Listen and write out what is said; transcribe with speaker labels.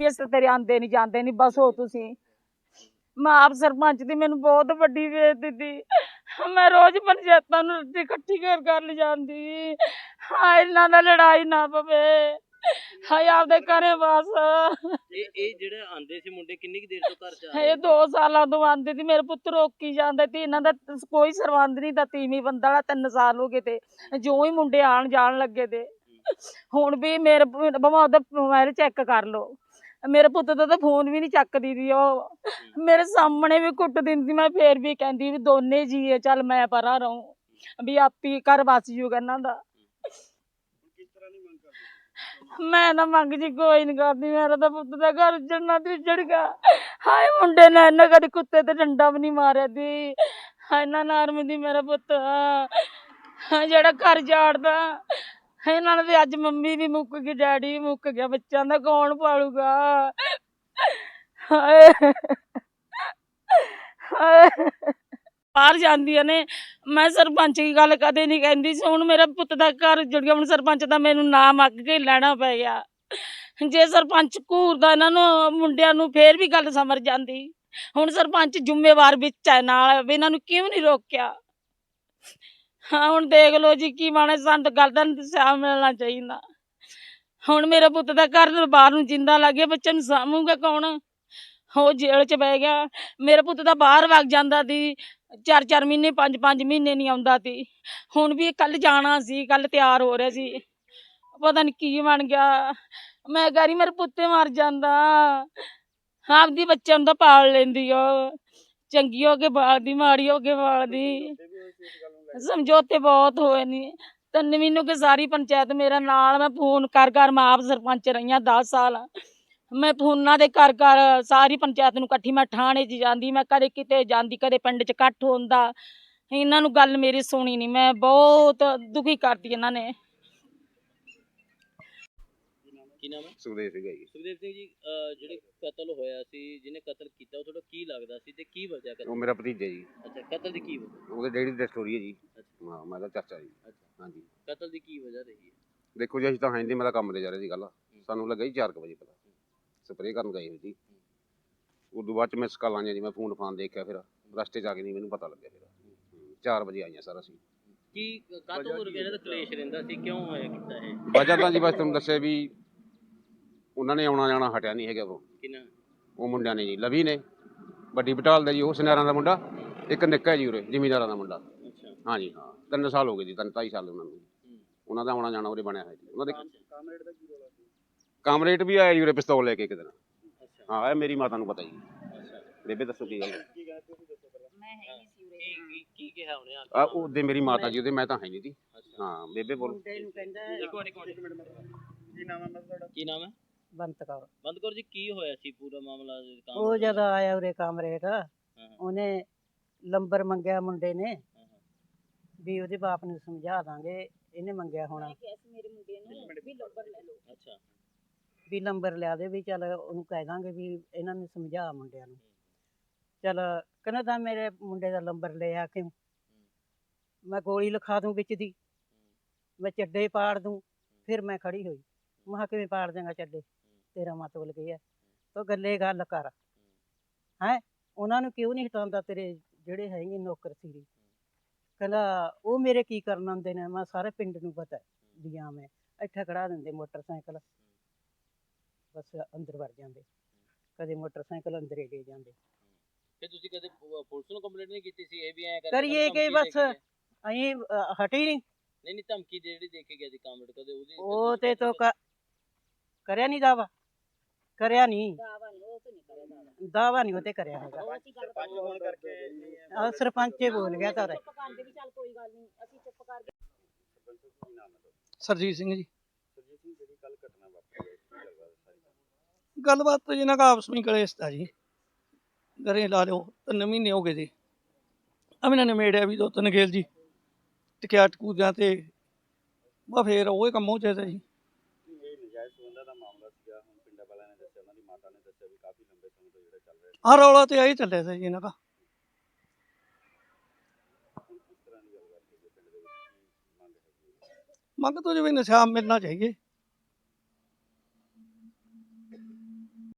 Speaker 1: ਵੀ ਤਾਂ ਤੇਰੇ ਆਂਦੇ ਨਹੀਂ ਜਾਂਦੇ ਨਹੀਂ ਬਸ ਹੋ ਤੁਸੀਂ। ਮੈਂ ਆਪ ਸਰਪੰਚ ਦੀ ਮੈਨੂੰ ਬਹੁਤ ਵੱਡੀ ਬੇਇੱਜ਼ਤੀ ਦਿੱਤੀ। ਮੈਂ ਰੋਜ਼ ਪੰਚਾਇਤਾਂ ਨੂੰ ਰੱਟੀ ਇਕੱਠੀ ਕਰ ਕਰ ਲਿਜਾਂਦੀ ਹਾਂ ਇਹਨਾਂ ਦਾ ਲੜਾਈ ਨਾ ਪਵੇ। ਹਾਏ ਆਪਦੇ ਘਰੇ ਬਸ।
Speaker 2: ਇਹ ਇਹ ਜਿਹੜੇ ਆਂਦੇ ਸੀ ਮੁੰਡੇ ਕਿੰਨੀ ਕੁ ਦੇਰ ਤੋਂ ਘਰ ਚ ਆ
Speaker 1: ਇਹ ਦੋ ਸਾਲਾਂ ਤੋਂ ਆਂਦੇ ਸੀ। ਮੇਰੇ ਪੁੱਤ ਰੋਕੀ ਜਾਂਦੇ ਸੀ। ਇਹਨਾਂ ਦਾ ਕੋਈ ਸਰਬੰਧ ਨਹੀਂ ਦਾ ਤੀਵੀਂ ਬੰਦਾ ਵਾਲਾ ਤਿੰਨ ਸਾਲ ਹੋ ਗਏ ਤੇ ਜਿਉਂ ਹੀ ਮੁੰਡੇ ਆਣ ਜਾਣ ਲੱਗੇ ਤੇ। ਹੁਣ ਵੀ ਮੇਰੇ ਬਮਾ ਉਹਦਾ ਮੋਬਾਈਲ ਚੈੱਕ ਕਰ ਲਓ। ਮੇਰੇ ਪੁੱਤ ਦਾ ਤਾਂ ਫੋਨ ਵੀ ਨਹੀਂ ਚੱਕਦੀ ਦੀ ਉਹ। ਮੇਰੇ ਸਾਹਮਣੇ ਵੀ ਕੁੱਟ ਦਿੰਦੀ ਮੈਂ ਫੇਰ ਵੀ ਕਹਿੰਦੀ ਵੀ ਦੋਨੇ ਜੀਏ ਚੱਲ ਮੈਂ ਪਰਾਂ ਰਹੂੰ ਵੀ ਆਪੀ ਘਰ ਵਸ ਜੂਗਾ ਇਹਨਾਂ ਦਾ। ਮੈਂ ਨਾ ਮੰਗ ਜੀ ਕੋਈ ਨਹੀਂ ਕਰਦੀ ਮੇਰਾ ਤਾਂ ਪੁੱਤ ਦਾ ਘਰ ਉੱਜੜਨਾ ਤੇ ਉੱਜੜ ਗਿਆ। ਹਾਏ ਮੁੰਡੇ ਨੇ ਇਹਨਾਂ ਕਦੇ ਕੁੱਤੇ ਤੇ ਡੰਡਾ ਵੀ ਨਹੀਂ ਮਾਰਿਆ ਦੀ। ਹਾਏ ਨਾ ਨਰਮ ਦੀ ਮੇਰਾ ਪੁੱਤ। ਜਿਹੜਾ ਘਰ ਜਾੜਦਾ। ਇਹਨਾਂ ਨੇ ਵੀ ਅੱਜ ਮੰਮੀ ਵੀ ਮੁੱਕ ਗਈ, ਡੈਡੀ ਵੀ ਮੁੱਕ ਗਿਆ, ਬੱਚਿਆਂ ਦਾ ਕੌਣ ਪਾਲੂਗਾ? ਹਾਏ। ਹਾਏ। ਬਾਹਰ ਜਾਂਦੀਆਂ ਨੇ। ਮੈਂ ਸਰਪੰਚ ਦੀ ਗੱਲ ਕਦੇ ਨਹੀਂ ਕਹਿੰਦੀ ਸੀ। ਹੁਣ ਮੇਰਾ ਪੁੱਤ ਦਾ ਘਰ ਜੁੜ ਗਿਆ। ਹੁਣ ਸਰਪੰਚ ਦਾ ਮੈਨੂੰ ਨਾਮ ਮੰਗ ਕੇ ਲੈਣਾ ਪੈ ਗਿਆ। ਜੇ ਸਰਪੰਚ ਘੂਰਦਾ ਇਹਨਾਂ ਨੂੰ ਮੁੰਡਿਆਂ ਨੂੰ ਫੇਰ ਵੀ ਗੱਲ ਸਮਰ ਜਾਂਦੀ। ਹੁਣ ਸਰਪੰਚ ਜ਼ਿੰਮੇਵਾਰ ਵਿੱਚ ਹੈ। ਨਾਲ ਵੀ ਇਹਨਾਂ ਨੂੰ ਕਿਉਂ ਨਹੀਂ ਰੋਕਿਆ? ਹਾਂ, ਹੁਣ ਦੇਖ ਲਓ ਜੀ ਕੀ ਮਾਣੇ ਸਾਨੂੰ ਤਾਂ ਗੱਲ ਇਨਸਾਫ ਮਿਲਣਾ ਚਾਹੀਦਾ। ਹੁਣ ਮੇਰੇ ਪੁੱਤ ਦਾ ਘਰ ਬਾਹਰ ਨੂੰ ਜਿੰਦਾ ਲੱਗ ਗਿਆ ਬੱਚੇ ਨੂੰ ਸਾਂਭੂਗਾ ਕੌਣ? ਉਹ ਜੇਲ੍ਹ 'ਚ ਬਹਿ ਗਿਆ। ਮੇਰੇ ਪੁੱਤ ਦਾ ਬਾਹਰ ਵਗ ਜਾਂਦਾ ਸੀ, ਚਾਰ ਚਾਰ ਮਹੀਨੇ, ਪੰਜ ਪੰਜ ਮਹੀਨੇ ਨਹੀਂ ਆਉਂਦਾ ਸੀ। ਹੁਣ ਵੀ ਕੱਲ ਜਾਣਾ ਸੀ ਕੱਲ ਤਿਆਰ ਹੋ ਰਿਹਾ ਸੀ। ਪਤਾ ਨਹੀਂ ਕੀ ਬਣ ਗਿਆ। ਮੈਂ ਕਹ ਰਹੀ ਮੇਰੇ ਪੁੱਤੇ ਮਰ ਜਾਂਦਾ। ਆਪਦੀ ਬੱਚਿਆਂ ਨੂੰ ਤਾਂ ਪਾਲ ਲੈਂਦੀ ਉਹ ਚੰਗੀ ਹੋ ਕੇ ਬਾਲਦੀ ਮਾੜੀ ਹੋ ਕੇ ਬਾਲਦੀ ਸਮਝੌਤੇ ਬਹੁਤ ਹੋਏ ਨੇ। ਤਿੰਨ ਮਹੀਨੋਂ ਕੇ ਸਾਰੀ ਪੰਚਾਇਤ ਮੇਰੇ ਨਾਲ ਮੈਂ ਫੋਨ ਕਰ ਕਰ ਮੈਂ ਆਪ ਸਰਪੰਚ ਰਹੀਆਂ 10 ਸਾਲ। ਮੈਂ ਫੋਨਾਂ ਦੇ ਕਰ ਕਰ ਸਾਰੀ ਪੰਚਾਇਤ ਨੂੰ ਇਕੱਠੀ ਮੈਂ ਥਾਣੇ 'ਚ ਜਾਂਦੀ ਮੈਂ ਕਦੇ ਕਿਤੇ ਜਾਂਦੀ ਕਦੇ ਪਿੰਡ 'ਚ ਇਕੱਠ ਹੁੰਦਾ। ਇਹਨਾਂ ਨੂੰ ਗੱਲ ਮੇਰੀ ਸੁਣੀ ਨਹੀਂ ਮੈਂ ਬਹੁਤ ਦੁਖੀ ਕਰਤੀ ਇਹਨਾਂ ਨੇ।
Speaker 2: ਕੀ ਨਾਮ ਹੈ?
Speaker 3: ਸੁਖਦੇਵ ਸਿੰਘ ਹੈ ਜੀ।
Speaker 2: ਸੁਖਦੇਵ ਸਿੰਘ ਜੀ ਅਹ ਜਿਹੜੇ ਕਤਲ ਹੋਇਆ ਸੀ ਜਿਹਨੇ ਕਤਲ ਕੀਤਾ ਉਹ ਤੁਹਾਡਾ ਕੀ ਲੱਗਦਾ ਸੀ ਤੇ ਕੀ ਵਜ੍ਹਾ
Speaker 3: ਉਹ
Speaker 2: ਕਤਲ
Speaker 3: ਮੇਰਾ ਭਤੀਜਾ ਜੀ।
Speaker 2: ਅੱਛਾ ਕਤਲ ਦੀ ਕੀ ਵਜ੍ਹਾ?
Speaker 3: ਉਹਦੇ ਡੈਡੀ ਦੀ ਡੈਥ ਹੋ ਜੀ। ਹਾਂ ਮੈਂ ਤਾਂ ਚਾਚਾ ਜੀ।
Speaker 2: ਅੱਛਾ।
Speaker 3: ਹਾਂਜੀ।
Speaker 2: ਕਤਲ ਦੀ ਕੀ ਵਜ੍ਹਾ ਰਹੀ ਹੈ?
Speaker 3: ਦੇਖੋ ਜੀ ਅਸੀਂ ਤਾਂ ਹੈ ਨਹੀਂ ਮੇਰਾ ਕੰਮ ਤੇ ਜਾ ਰਿਹਾ ਸੀ ਗੱਲ ਸਾਨੂੰ ਲੱਗਾ ਜੀ 4 ਵਜੇ ਪਤਾ। ਸਪਰੇਅ ਕਰਨ ਗਏ ਹੋਏ ਸੀ। ਉਦੋਂ ਬਾਅਦ ਚ ਮੈਂ ਸਕਾਲਾਂ ਜੀ ਮੈਂ ਫੋਨ ਫਾਨ ਦੇਖਿਆ ਫਿਰ ਰਸਤੇ ਚ ਆ ਕੇ ਨਹੀਂ ਮੈਨੂੰ ਪਤਾ ਲੱਗਿਆ ਫਿਰ। 4 ਵਜੇ ਆਈਆਂ ਸਾਰਾ ਅਸੀਂ।
Speaker 2: ਕੀ ਕਾਤੋਂ ਮੁਰਗੇ ਦਾ ਕਲੇਸ਼ ਰਹਿੰਦਾ ਸੀ? ਕਿਉਂ ਹੋਇਆ ਕੀਤਾ ਇਹ?
Speaker 3: ਵਜ੍ਹਾ ਤਾਂ ਜੀ ਬਸ ਤੁਹਾਨੂੰ ਦੱਸਿਆ ਵੀ ਉਹਨਾਂ ਨੇ ਆਉਣਾ ਜਾਣਾ ਹਟਿਆ ਨਹੀਂ ਹੈਗਾ ਉਹ।
Speaker 2: ਕਿਨਾਂ?
Speaker 3: ਉਹ ਮੁੰਡਿਆਂ ਨੇ ਜੀ ਲਵੀ ਨੇ। ਵੱਡੀ ਬਟਾਲ ਦਾ ਜੀ ਉਹ ਸੁਨਿਆਰਾਂ ਦਾ ਮੁੰਡਾ। ਇੱਕ ਨਿੱਕਾ ਜੀ ਉਰੇ ਜ਼ਿਮੀਂਦਾਰਾਂ ਦਾ ਮੁੰਡਾ। ਹਾਂਜੀ ਹਾਂ। ਤਿੰਨ ਸਾਲ ਹੋ ਗਏ ਜੀ ਤਿੰਨ ਢਾਈ ਸਾਲ ਉਹਨਾਂ ਨੂੰ।
Speaker 2: ਹੂੰ।
Speaker 3: ਉਹਨਾਂ ਦਾ ਆਉਣਾ ਜਾਣਾ ਉਰੇ ਬਣਿਆ ਹੋਇਆ ਜੀ। ਉਹਨਾਂ ਦੇ
Speaker 2: ਕਾਮਰੇਡ ਦਾ ਕੀ ਰੋਲਾ ਸੀ
Speaker 3: ਕਾਮਰੇਟ ਵੀ ਆਇਆ ਜੀ ਉਰੇ ਪਿਸਤੌਲ ਲੈ ਕੇ ਇੱਕ ਦਿਨ।
Speaker 2: ਅੱਛਾ।
Speaker 3: ਹਾਂ ਇਹ ਮੇਰੀ ਮਾਤਾ ਨੂੰ ਪਤਾ ਜੀ।
Speaker 2: ਅੱਛਾ।
Speaker 3: ਬੇਬੇ ਦੱਸੋ ਕੀ ਗੱਲ ਹੈ
Speaker 2: ਕੀ ਕਹਿੰਦੇ ਤੁਸੀਂ ਦੱਸੋ ਪਹਿਲਾਂ।
Speaker 1: ਮੈਂ ਹੈ ਨਹੀਂ ਸੀ ਉਰੇ।
Speaker 2: ਕੀ ਕੀ ਕੀ ਕਿਹਾ ਉਹਨੇ? ਆ
Speaker 3: ਆ ਉਹਦੇ ਮੇਰੀ ਮਾਤਾ ਜੀ ਉਹਦੇ ਮੈਂ ਤਾਂ ਹੈ ਨਹੀਂ ਜੀ। ਹਾਂ ਬੇਬੇ ਬੋਲ।
Speaker 1: ਮੁੰਡੇ ਨੂੰ ਕਹਿੰਦਾ
Speaker 2: ਇੱਕ ਮਿੰਟ ਇੱਕ ਮਿੰਟ। ਕੀ ਨਾਮ ਹੈ ਤੁਹਾਡਾ? ਕੀ ਨਾਮ ਹੈ?
Speaker 4: ਬੰਤ ਕੌਰ।
Speaker 2: ਬੰਦ ਕੌਰ ਜੀ ਕੀ ਹੋਇਆ ਸੀ ਪੂਰਾ ਮਾਮਲਾ
Speaker 4: ਉਹ? ਜਦੋਂ ਆਇਆ ਉਰੇ ਕਾਮਰੇਟ
Speaker 2: ਹਾਂ, ਹਾਂ,
Speaker 4: ਉਹਨੇ ਲੰਬਰ ਮੰਗਿਆ ਮੁੰਡੇ ਨੇ।
Speaker 2: ਹਾਂ, ਹਾਂ।
Speaker 4: ਵੀ ਉਹਦੇ ਬਾਪ ਨੂੰ ਸਮਝਾ ਦਾਂਗੇ ਇਹਨੇ ਮੰਗਿਆ ਹੋਣਾ।
Speaker 1: ਕਿਹਾ ਸੀ ਮੇਰੇ ਮੁੰਡੇ ਨੂੰ ਵੀ ਨੰਬਰ ਲੈ ਲਓ।
Speaker 2: ਅੱਛਾ।
Speaker 4: ਵੀ ਲੰਬਰ ਲਿਆ ਦੇ ਵੀ ਚੱਲ ਉਹਨੂੰ ਕਹਿ ਦਾਂਗੇ ਵੀ ਇਹਨਾਂ ਨੂੰ ਸਮਝਾ ਮੁੰਡਿਆਂ ਨੂੰ। ਚੱਲ ਕਹਿੰਦਾ ਤਾਂ ਮੇਰੇ ਮੁੰਡੇ ਦਾ ਲੰਬਰ ਲੈ ਆ ਕੇ ਮੈਂ ਗੋਲੀ ਲਿਖਾ ਦੂੰ ਵਿੱਚ ਦੀ। ਮੈਂ ਚੱਡੇ ਪਾੜ ਦੂੰ ਫਿਰ ਮੈਂ ਖੜੀ ਹੋਈ। ਮੈਂ ਕਿਹਾ ਕਿਵੇਂ ਪਾੜ ਦੇਂਗਾ ਚੱਡੇ? ਤੇਰਾ ਮਤਲਬ ਕੀ ਹੈ ਤੋ ਗੱਲੇ ਗੱਲ ਕਰ। ਹੈ? ਉਹਨਾਂ ਨੂੰ ਕਿਉਂ ਨਹੀਂ ਹਟਾਉਂਦਾ ਤੇਰੇ ਜਿਹੜੇ ਹੈਗੇ ਨੌਕਰ ਸੀਰੀ ਕਹਿੰਦਾ ਉਹ ਮੇਰੇ ਕੀ ਕਰਨ ਆਉਂਦੇ ਨੇ? ਮੈਂ ਸਾਰੇ ਪਿੰਡ ਨੂੰ ਪਤਾ ਹੈ ਵੀ ਆ ਮੈਂ ਇੱਥੇ ਖੜਾ ਦਿੰਦੇ ਮੋਟਰਸਾਈਕਲ। ਬਸ ਅੰਦਰ ਵੜ ਜਾਂਦੇ। ਕਦੇ ਮੋਟਰਸਾਈਕਲ ਅੰਦਰ ਹੀ ਦੇ ਜਾਂਦੇ।
Speaker 2: ਫਿਰ ਤੁਸੀਂ ਕਦੇ ਪੁ- ਪੁਲਿਸ ਨੂੰ ਕੰਪਲੇਂਟ ਨਹੀਂ ਕੀਤੀ ਸੀ? ਇਹ ਵੀ ਐ
Speaker 4: ਕਰੀਏ ਕਿ ਬਸ? ਅਸੀਂ ਅਹ, ਹਟੇ ਹੀ ਨਹੀਂ।
Speaker 2: ਨਹੀਂ ਨਹੀਂ ਧਮਕੀ ਜਿਹੜੀ ਦੇ ਕੇ ਗਿਆ ਸੀ ਕਾਮਰੇਡ ਕਦੇ ਉਹਦੀ
Speaker 4: ਉਹ ਤੇ ਤੋਂ ਕ- ਕਰਿਆ ਨਹੀਂ ਦਾਵਾ ਕਰਿਆ ਨਹੀਂ
Speaker 1: ਦਾਵਾ ਨਹੀਂ ਉਹ ਤੇ ਨਹੀਂ ਕਰਿਆ ਦਾਵਾ
Speaker 4: ਨਹੀਂ ਉਹ ਤੇ ਕਰਿਆ ਹੈਗਾ।
Speaker 2: ਸਰਪੰਚ ਹੋਣ ਕਰਕੇ
Speaker 4: ਆਹ ਸਰਪੰਚੇ ਬੋਲ ਗਿਆ ਤਾਂ ਉਰੇ।
Speaker 1: ਚੁੱਪ ਕਰਦੇ ਵੀ ਚੱਲ ਕੋਈ ਗੱਲ ਨਹੀਂ ਅਸੀਂ ਚੁੱਪ ਕਰ ਗਏ
Speaker 5: ਸਰਜੀਤ ਸਿੰਘ ਜੀ
Speaker 2: ਹੈ
Speaker 5: ਗੱਲਬਾਤ ਤਾਂ ਜਿਹਨਾਂ ਦਾ ਆਪਸ ਵਿੱਚ ਕਲੇਸ਼ ਤਾ ਜੀ। ਘਰੇ ਲਾ ਲਿਓ ਤਿੰਨ ਮਹੀਨੇ ਹੋ ਗਏ ਜੀ। ਅਮਨਾਂ ਨੇ ਮੇੜਿਆ ਵੀ ਦੋ ਤਿੰਨ ਗੇਲ ਜੀ। ਟਕਿਆ ਟਕੂਦਿਆਂ ਤੇ ਬਾ ਫੇਰ ਉਹ ਹੀ ਕੰਮ ਹੋ ਚਾਹੀਦਾ ਜੀ।
Speaker 2: ਇਹ ਨਜਾਇਜ਼ ਸੰਬੰਧਾਂ ਦਾ ਮਾਮਲਾ ਸੀਗਾ ਹੁਣ ਪਿੰਡਾਂ ਵਾਲਿਆਂ ਨੇ ਦੱਸਿਆ ਉਹਨਾਂ ਦੀ ਮਾਤਾ ਨੇ ਦੱਸਿਆ ਵੀ ਕਾਫੀ ਲੰਬੇ ਸਮੇਂ ਤੋਂ ਜਿਹੜਾ ਚੱਲ ਰਿਹਾ
Speaker 5: ਆਹ ਰੌਲਾ ਤੇ ਆਹੀ ਚੱਲਿਆ ਸੀ ਜੀ ਇਹਨਾਂ ਦਾ।
Speaker 2: ਹੁਣ ਕਿਸ ਤਰ੍ਹਾਂ ਦੀ ਗੱਲਬਾਤ ਹੈ ਪਿੰਡ ਦੇ ਵਿੱਚ ਕੀ ਮੰਗ ਹੈਗੀ ਹੈ?
Speaker 5: ਮੰਗ ਤੋਂ ਜਿਵੇਂ ਇਨਸਾਫ ਮਿਲਣਾ ਚਾਹੀਏ।